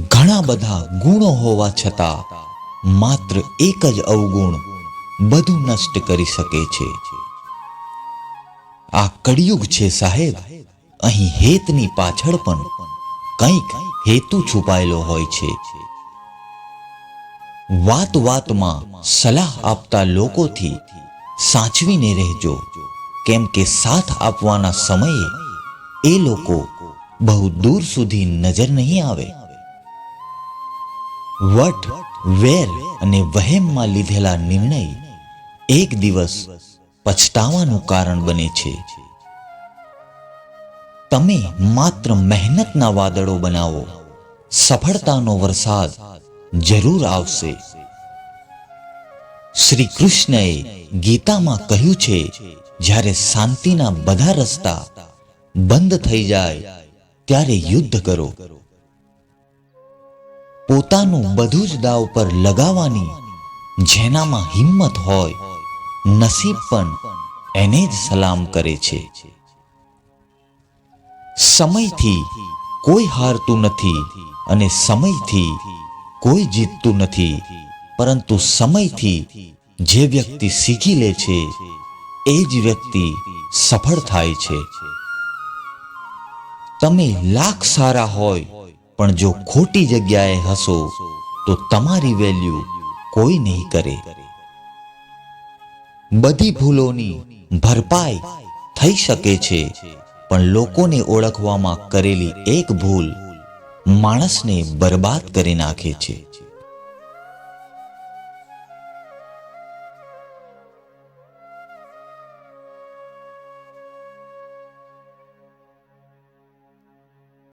ઘણા બધા ગુણો હોવા છતાં માત્ર એક જ અવગુણ બધું નષ્ટ કરી શકે છે. આ કળિયુગ છે સાહેબ. અહીં હેતની પાછળ પણ કંઈક હેતુ છુપાયેલો હોય છે. વાત વાતમાં સલાહ આપતા લોકોથી સાચવીને રહેજો. કેમ કે સાથ આપવાના સમયે એ લોકો બહુ દૂર સુધી નજર નહીં આવે. વટ, વેર અને વહેમમાં લીધેલા નિર્ણય એક દિવસ પછતાવાનું કારણ બને છે. તમે માત્ર મહેનતના વાદળો બનાવો, સફળતાનો વરસાદ જરૂર આવશે. શ્રી કૃષ્ણએ ગીતામાં કહ્યું છે, જ્યારે શાંતિના બધા રસ્તા બંધ થઈ જાય, ત્યારે યુદ્ધ કરો. પોતાનું બધું જ દાવ પર લગાવવાની, જેનામાં હિંમત હોય, નસીબ પણ એને જ સલામ કરે છે. સમયથી કોઈ હારતું નથી અને સમયથી કોઈ જીતતું નથી, પરંતુ સમયથી જે વ્યક્તિ શીખી લે છે, એ જ વ્યક્તિ સફળ થાય છે. તમે લાખ સારા હોય પણ જો ખોટી જગ્યાએ હશો, તો તમારી વેલ્યુ કોઈ નહીં કરે. બધી ભૂલોની ભરપાઈ થઈ શકે છે, પણ લોકોને ઓળખવામાં કરેલી એક ભૂલ માણસને બરબાદ કરી નાખે છે.